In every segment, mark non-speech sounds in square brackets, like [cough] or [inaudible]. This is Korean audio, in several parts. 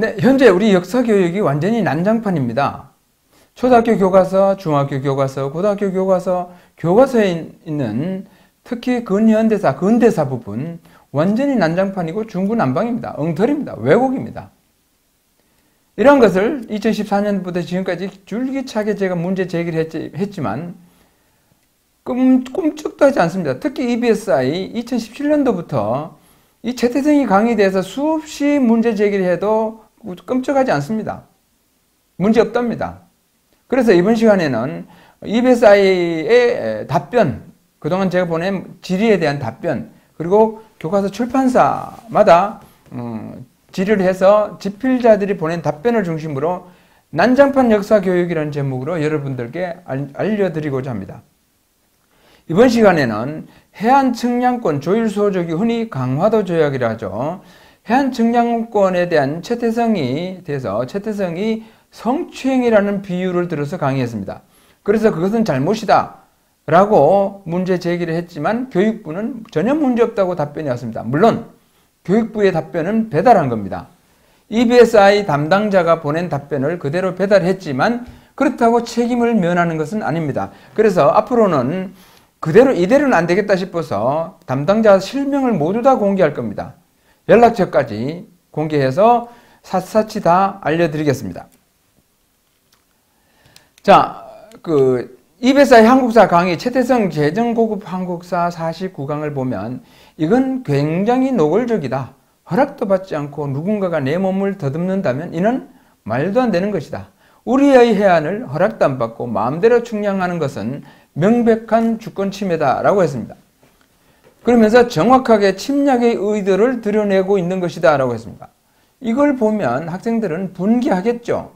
네, 현재 우리 역사 교육이 완전히 난장판입니다. 초등학교 교과서, 중학교 교과서, 고등학교 교과서, 교과서에 있는 특히 근현대사, 근대사 부분 완전히 난장판이고 중구난방입니다. 엉터리입니다. 왜곡입니다. 이런 것을 2014년부터 지금까지 줄기차게 제가 문제 제기를 했지, 했지만 꿈, 꿈쩍도 하지 않습니다. 특히 EBSI 2017년도부터 이 채태성이 강의에 대해서 수없이 문제 제기를 해도 끔찍하지 않습니다. 문제 없답니다. 그래서 이번 시간에는 EBSI의 답변, 그동안 제가 보낸 질의에 대한 답변, 그리고 교과서 출판사마다 음, 질의를 해서 집필자들이 보낸 답변을 중심으로 난장판 역사 교육이라는 제목으로 여러분들께 알려드리고자 합니다. 이번 시간에는 해안 측량권 조율 소족이 흔히 강화도 조약이라 하죠. 해안 측량권에 대한 최태성이 돼서 최태성이 성추행이라는 비유를 들어서 강의했습니다. 그래서 그것은 잘못이다. 라고 문제 제기를 했지만 교육부는 전혀 문제 없다고 답변이 왔습니다. 물론 교육부의 답변은 배달한 겁니다. EBSI 담당자가 보낸 답변을 그대로 배달했지만 그렇다고 책임을 면하는 것은 아닙니다. 그래서 앞으로는 그대로 이대로는 안 되겠다 싶어서 담당자 실명을 모두 다 공개할 겁니다. 연락처까지 공개해서 샅샅이 다 알려드리겠습니다. 자, 그 이베사의 한국사 강의 최태성 재정고급 한국사 49강을 보면 이건 굉장히 노골적이다. 허락도 받지 않고 누군가가 내 몸을 더듬는다면 이는 말도 안 되는 것이다. 우리의 해안을 허락도 안 받고 마음대로 측량하는 것은 명백한 주권 침해다라고 했습니다. 그러면서 정확하게 침략의 의도를 드러내고 있는 것이다 라고 했습니다. 이걸 보면 학생들은 분개하겠죠.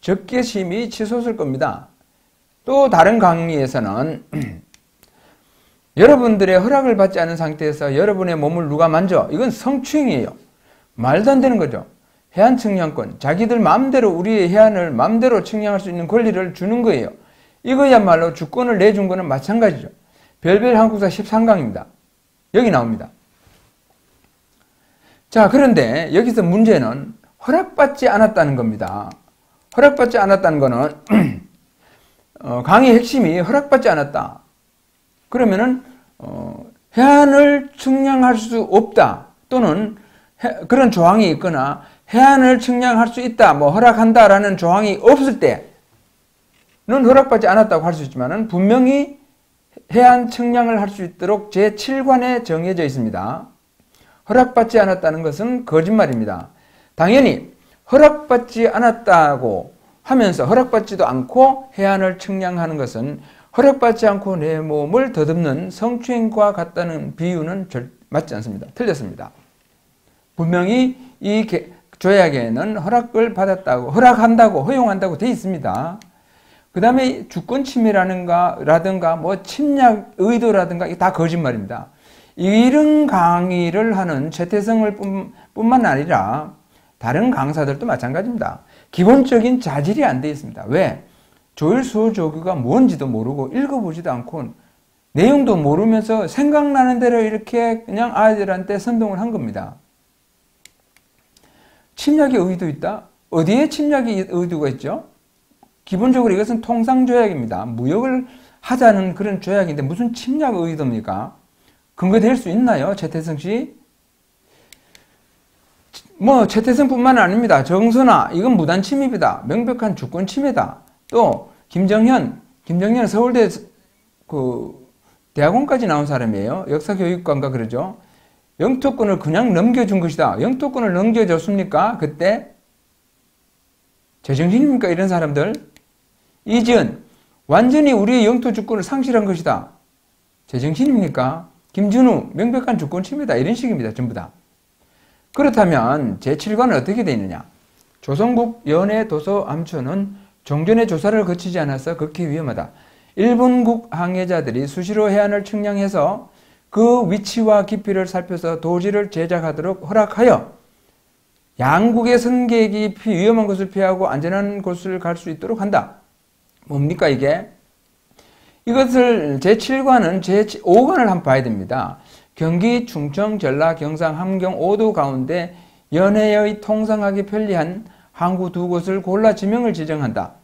적개심이 치솟을 겁니다. 또 다른 강의에서는 [clears throat] 여러분들의 허락을 받지 않은 상태에서 여러분의 몸을 누가 만져? 이건 성추행이에요. 말도 안 되는 거죠. 해안 측량권, 자기들 마음대로 우리의 해안을 마음대로 측량할 수 있는 권리를 주는 거예요. 이거야말로 주권을 내준 거는 마찬가지죠. 별별 한국사 13강입니다. 여기 나옵니다. 자, 그런데 여기서 문제는 허락받지 않았다는 겁니다. 허락받지 않았다는 거는 [clears throat] 어, 강의 핵심이 허락받지 않았다. 그러면은 어, 해안을 측량할 수 없다 또는 해, 그런 조항이 있거나 해안을 측량할 수 있다, 뭐 허락한다라는 조항이 없을 때는 허락받지 않았다고 할 수 있지만 분명히 해안 측량을 할 수 있도록 제7관에 정해져 있습니다. 허락받지 않았다는 것은 거짓말입니다. 당연히 허락받지 않았다고 하면서 허락받지도 않고 해안을 측량하는 것은 허락받지 않고 내 몸을 더듬는 성추행과 같다는 비유는 맞지 않습니다. 틀렸습니다. 분명히 이 조약에는 허락을 받았다고, 허락한다고, 허용한다고 되어 있습니다. 그 다음에 주권 침해라든가, 라든가, 뭐 침략 의도라든가, 이게 다 거짓말입니다. 이런 강의를 하는 최태성을 뿐만 아니라 다른 강사들도 마찬가지입니다. 기본적인 자질이 안 되어 있습니다. 왜? 조일수호 조교가 뭔지도 모르고 읽어보지도 않고 내용도 모르면서 생각나는 대로 이렇게 그냥 아이들한테 선동을 한 겁니다. 침략의 의도 있다? 어디에 침략의 의도가 있죠? 기본적으로 이것은 통상조약입니다. 무역을 하자는 그런 조약인데 무슨 침략 의도입니까? 근거될 수 있나요? 최태성 씨? 뭐 최태성뿐만 아닙니다. 정선아 이건 무단 침입이다. 명백한 주권 침해다. 또 김정현, 김정현 서울대 그 대학원까지 나온 사람이에요. 역사교육관과 그러죠. 영토권을 그냥 넘겨준 것이다. 영토권을 넘겨줬습니까? 그때 제정신입니까? 이런 사람들 이지은 완전히 우리의 영토 주권을 상실한 것이다. 제정신입니까? 김준우 명백한 주권 침해다. 이런 식입니다. 전부 다. 그렇다면 제7관은 어떻게 되어 있느냐? 조선국 연해 도서 암초는 종전의 조사를 거치지 않아서 극히 위험하다. 일본국 항해자들이 수시로 해안을 측량해서 그 위치와 깊이를 살펴서 도지를 제작하도록 허락하여 양국의 선객이 위험한 곳을 피하고 안전한 곳을 갈 수 있도록 한다. 뭡니까 이게? 이것을 제7관은 제5관을 한번 봐야 됩니다. 경기, 충청, 전라, 경상, 함경, 오도 가운데 연회의 통상하기 편리한 항구 두 곳을 골라 지명을 지정한다.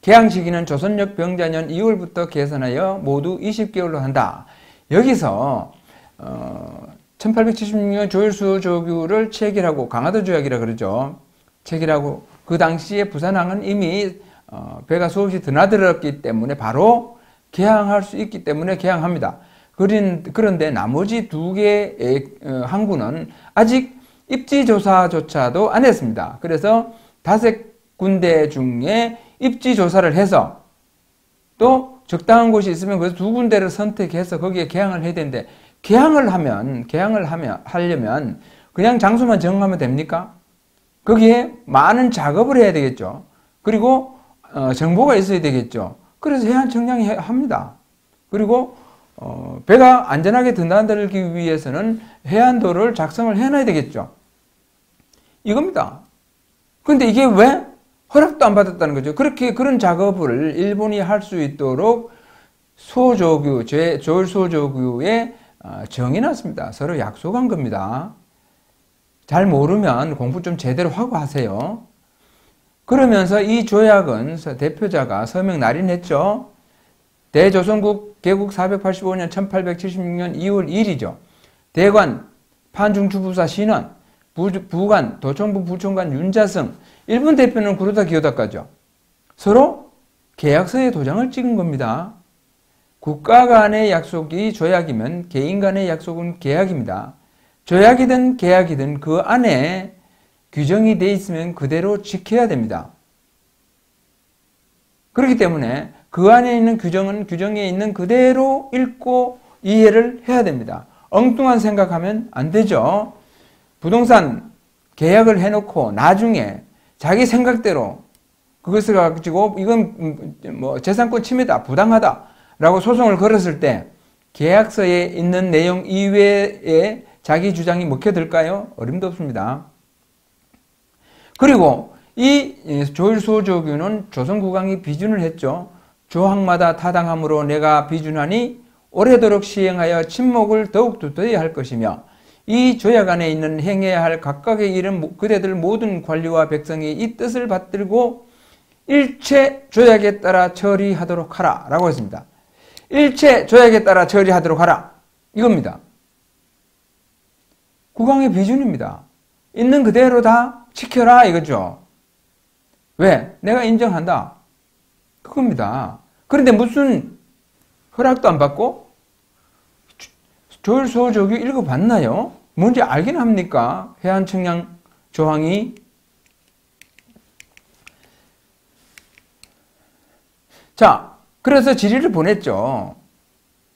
개항 시기는 조선역 병자년 2월부터 계산하여 모두 20개월로 한다. 여기서 어, 1876년 조일수 조규를 체결하고 강화도 조약이라 그러죠. 체결하고 그 당시에 부산항은 이미 어, 배가 수없이 드나들었기 때문에 바로 개항할 수 있기 때문에 개항합니다. 그런데 나머지 두 개의 어, 항구는 아직 입지 조사조차도 안 했습니다. 그래서 다섯 군데 중에 입지 조사를 해서 또 적당한 곳이 있으면 그두 군데를 선택해서 거기에 개항을 해야 되는데 개항을 하면 개항을 하면 하려면 그냥 장소만 정하면 됩니까? 거기에 많은 작업을 해야 되겠죠. 그리고 어, 정보가 있어야 되겠죠. 그래서 해안 청량이 합니다. 그리고 어, 배가 안전하게 드나들기 위해서는 해안도를 작성을 해놔야 되겠죠. 이겁니다. 근데 이게 왜 허락도 안 받았다는 거죠. 그렇게 그런 작업을 일본이 할 수 있도록 소조규, 조일소조규에 어, 정해놨습니다. 서로 약속한 겁니다. 잘 모르면 공부 좀 제대로 하고 하세요. 그러면서 이 조약은 대표자가 서명 날인했죠. 대조선국 개국 485년 1876년 2월 1일이죠. 대관 판중주부사 신원 부관 도청부 부총관 윤자승 일본 대표는 구로다 기요다까죠. 서로 계약서에 도장을 찍은 겁니다. 국가 간의 약속이 조약이면 개인 간의 약속은 계약입니다. 조약이든 계약이든 그 안에 규정이 돼 있으면 그대로 지켜야 됩니다. 그렇기 때문에 그 안에 있는 규정은 규정에 있는 그대로 읽고 이해를 해야 됩니다. 엉뚱한 생각하면 안 되죠. 부동산 계약을 해놓고 나중에 자기 생각대로 그것을 가지고 이건 뭐 재산권 침해다, 부당하다라고 소송을 걸었을 때 계약서에 있는 내용 이외에 자기 주장이 먹혀들까요? 어림도 없습니다. 그리고 이 조일소조규는 조선국왕이 비준을 했죠. 조항마다 타당함으로 내가 비준하니 오래도록 시행하여 침묵을 더욱 두터이 할 것이며 이 조약 안에 있는 행해야 할 각각의 일은 그대들 모든 관리와 백성이 이 뜻을 받들고 일체 조약에 따라 처리하도록 하라 라고 했습니다. 일체 조약에 따라 처리하도록 하라 이겁니다. 국왕의 비준입니다. 있는 그대로 다 지켜라 이거죠. 왜? 내가 인정한다. 그겁니다. 그런데 무슨 허락도 안 받고 조일소조규 읽어봤나요? 뭔지 알긴 합니까? 해안청량 조항이 자, 그래서 질의를 보냈죠.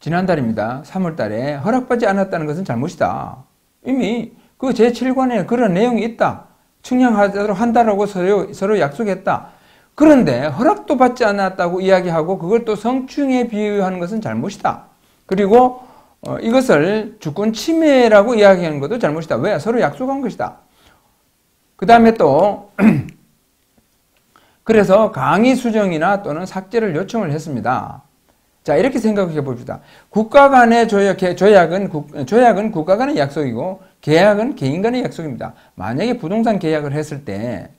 지난달입니다. 3월달에 허락받지 않았다는 것은 잘못이다. 이미 그 제7관에 그런 내용이 있다. 측량하도록 한다라고 서로, 서로 약속했다. 그런데 허락도 받지 않았다고 이야기하고 그걸 또 성추행에 비유하는 것은 잘못이다. 그리고 어, 이것을 주권 침해라고 이야기하는 것도 잘못이다. 왜? 서로 약속한 것이다. 그 다음에 또 [clears throat] 그래서 강의 수정이나 또는 삭제를 요청을 했습니다. 자 이렇게 생각해 봅시다. 국가 간의 조약, 조약은, 조약은 국가 간의 약속이고 계약은 개인 간의 약속입니다. 만약에 부동산 계약을 했을 때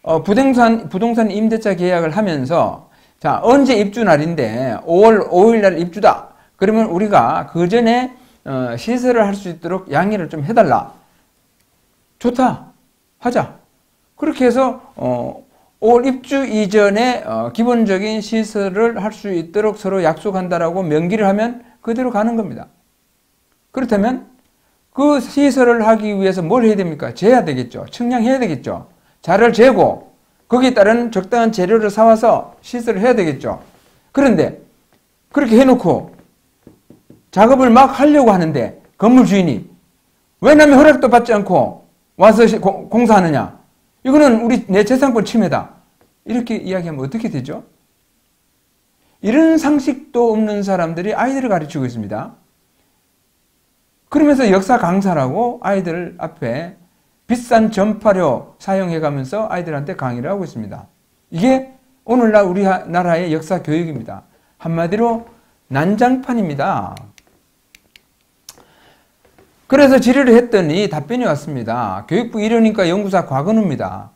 어, 부동산, 부동산 임대차 계약을 하면서 자, 언제 입주 날인데 5월 5일 날 입주다. 그러면 우리가 그 전에 어, 시설을 할수 있도록 양해를 좀 해달라. 좋다. 하자. 그렇게 해서 어, 5월 입주 이전에 어, 기본적인 시설을 할 수 있도록 서로 약속한다라고 명기를 하면 그대로 가는 겁니다. 그렇다면 그 시설을 하기 위해서 뭘 해야 됩니까? 재야 되겠죠. 측량해야 되겠죠. 자를 재고 거기에 따른 적당한 재료를 사와서 시설을 해야 되겠죠. 그런데 그렇게 해놓고 작업을 막 하려고 하는데 건물 주인이 왜 남의 허락도 받지 않고 와서 공사하느냐? 이거는 우리 내 재산권 침해다. 이렇게 이야기하면 어떻게 되죠? 이런 상식도 없는 사람들이 아이들을 가르치고 있습니다. 그러면서 역사 강사라고 아이들 앞에 비싼 전파료 사용해가면서 아이들한테 강의를 하고 있습니다. 이게 오늘날 우리나라의 역사 교육입니다. 한마디로 난장판입니다. 그래서 질의를 했더니 답변이 왔습니다. 교육부 이러니까 연구사 곽은우입니다.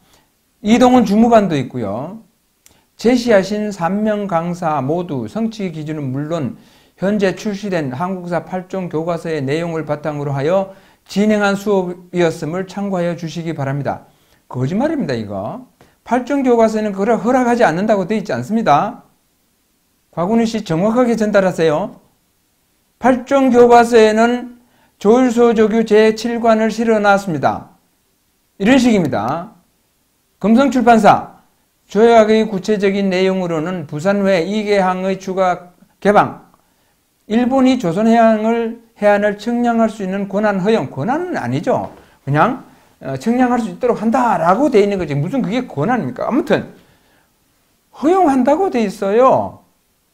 이동훈 주무관도 있고요. 제시하신 3명 강사 모두 성취 기준은 물론 현재 출시된 한국사 8종 교과서의 내용을 바탕으로 하여 진행한 수업이었음을 참고하여 주시기 바랍니다. 거짓말입니다, 이거. 8종 교과서에는 그걸 허락하지 않는다고 되어 있지 않습니다. 곽은우 씨 정확하게 전달하세요. 8종 교과서에는 조율소 조규 제7관을 실어놨습니다. 이런 식입니다. 금성출판사 조약의 구체적인 내용으로는 부산회 이계항의 추가 개방, 일본이 조선 해안을 해안을 측량할 수 있는 권한 허용, 권한은 아니죠. 그냥 어, 측량할 수 있도록 한다라고 돼 있는 거지. 무슨 그게 권한입니까? 아무튼 허용한다고 돼 있어요.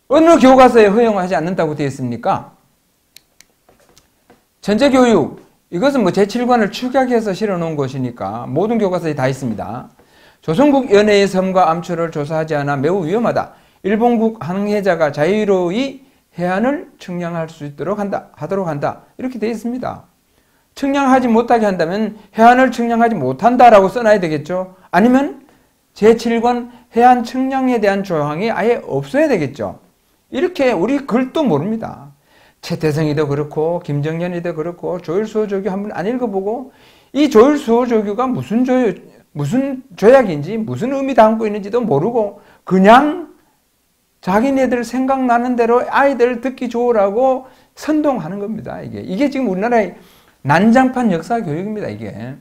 어느 교과서에 허용하지 않는다고 돼 있습니까? 전제 교육 이것은 뭐 제7관을 축약해서 실어 놓은 것이니까 모든 교과서에 다 있습니다. 조선국 연해의 섬과 암초를 조사하지 않아 매우 위험하다. 일본국 항해자가 자유로이 해안을 측량할 수 있도록 한다, 하도록 한다. 이렇게 되어 있습니다. 측량하지 못하게 한다면 해안을 측량하지 못한다라고 써놔야 되겠죠. 아니면 제7권 해안 측량에 대한 조항이 아예 없어야 되겠죠. 이렇게 우리 글도 모릅니다. 최태성이도 그렇고 김정년이도 그렇고 조율수호조규 한번 안 읽어보고 이 조율수호조규가 무슨 조 무슨 조약인지 무슨 의미 담고 있는지도 모르고 그냥 자기네들 생각나는 대로 아이들 듣기 좋으라고 선동하는 겁니다. 이게 이게 지금 우리나라의 난장판 역사 교육입니다. 이게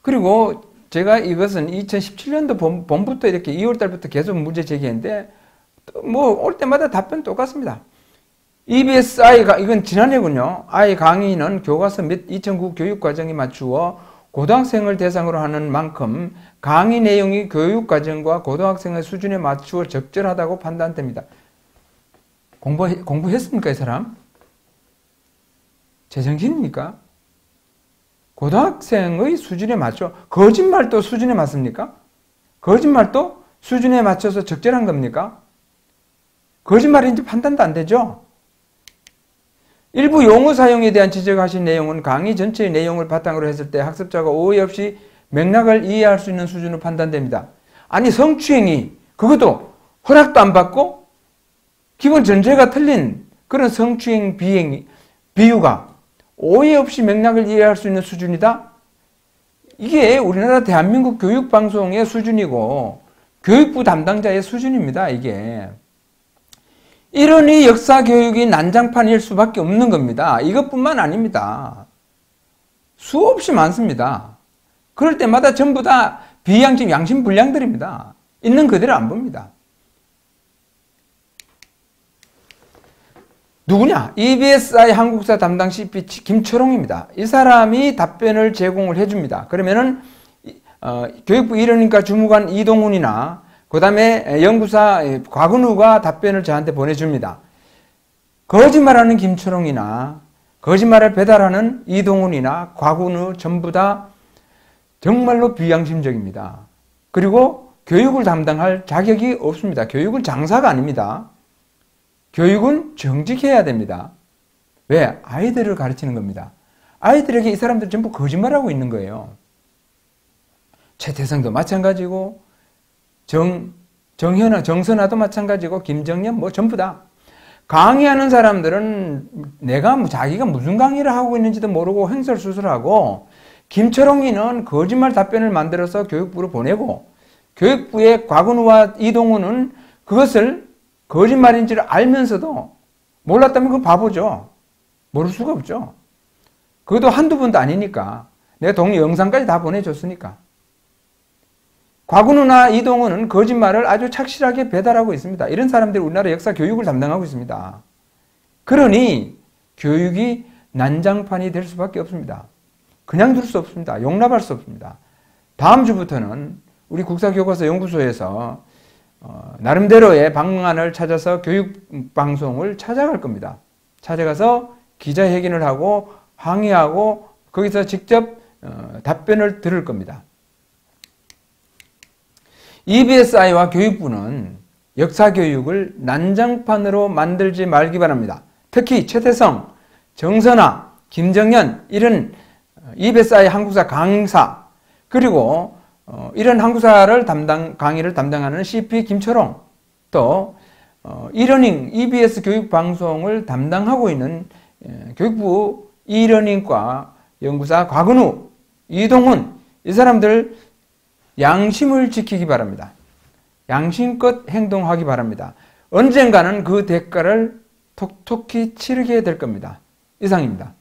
그리고 제가 이것은 2017년도 봄, 봄부터 이렇게 2월 달부터 계속 문제 제기했는데 뭐 올 때마다 답변 똑같습니다. EBS 아이가 이건 지난해군요. 아이 강의는 교과서 및 2009 교육과정에 맞추어 고등학생을 대상으로 하는 만큼 강의 내용이 교육과정과 고등학생의 수준에 맞추어 적절하다고 판단됩니다. 공부, 공부했습니까, 이 사람? 제정신입니까? 고등학생의 수준에 맞춰, 거짓말도 수준에 맞습니까? 거짓말도 수준에 맞춰서 적절한 겁니까? 거짓말인지 판단도 안 되죠? 일부 용어 사용에 대한 지적하신 내용은 강의 전체의 내용을 바탕으로 했을 때 학습자가 오해 없이 맥락을 이해할 수 있는 수준으로 판단됩니다. 아니 성추행이 그것도 허락도 안 받고 기본 전제가 틀린 그런 성추행 비행 비유가 오해 없이 맥락을 이해할 수 있는 수준이다. 이게 우리나라 대한민국 교육방송의 수준이고 교육부 담당자의 수준입니다. 이게 이러니 역사 교육이 난장판일 수밖에 없는 겁니다. 이것뿐만 아닙니다. 수없이 많습니다. 그럴 때마다 전부 다 비양심, 양심 불량들입니다. 있는 그대로 안 봅니다. 누구냐? EBSI 한국사 담당 CP 김초롱입니다. 이 사람이 답변을 제공을 해줍니다. 그러면은 어, 교육부 이러니까 주무관 이동훈이나 그 다음에 연구사 곽은우가 답변을 저한테 보내줍니다. 거짓말하는 김초롱이나 거짓말을 배달하는 이동훈이나 곽은우 전부 다 정말로 비양심적입니다. 그리고 교육을 담당할 자격이 없습니다. 교육은 장사가 아닙니다. 교육은 정직해야 됩니다. 왜? 아이들을 가르치는 겁니다. 아이들에게 이 사람들 전부 거짓말하고 있는 거예요. 최태성도 마찬가지고 정, 정현아, 정선아도 마찬가지고 김정년 뭐 전부 다. 강의하는 사람들은 내가 뭐 자기가 무슨 강의를 하고 있는지도 모르고 행설수설하고 김철홍이는 거짓말 답변을 만들어서 교육부로 보내고 교육부의 곽은우와 이동훈은 그것을 거짓말인지를 알면서도 몰랐다면 그 바보죠. 모를 수가 없죠. 그것도 한두 번도 아니니까. 내가 동의 영상까지 다 보내줬으니까. 곽은우나 이동훈은 거짓말을 아주 착실하게 배달하고 있습니다. 이런 사람들이 우리나라 역사 교육을 담당하고 있습니다. 그러니 교육이 난장판이 될 수밖에 없습니다. 그냥 둘 수 없습니다. 용납할 수 없습니다. 다음 주부터는 우리 국사교과서 연구소에서 어, 나름대로의 방안을 찾아서 교육 방송을 찾아갈 겁니다. 찾아가서 기자회견을 하고 항의하고 거기서 직접 어, 답변을 들을 겁니다. EBSI와 교육부는 역사 교육을 난장판으로 만들지 말기 바랍니다. 특히 최태성, 정선아, 김정현 이런 입에 쌓인 한국사 강사 그리고 어, 이런 한국사를 담당 강의를 담당하는 CP 김철홍 또 어, 이러닝 EBS 교육 방송을 담당하고 있는 예, 교육부 이러닝과 연구사 곽은우, 이동훈 이 사람들 양심을 지키기 바랍니다. 양심껏 행동하기 바랍니다. 언젠가는 그 대가를 톡톡히 치르게 될 겁니다. 이상입니다.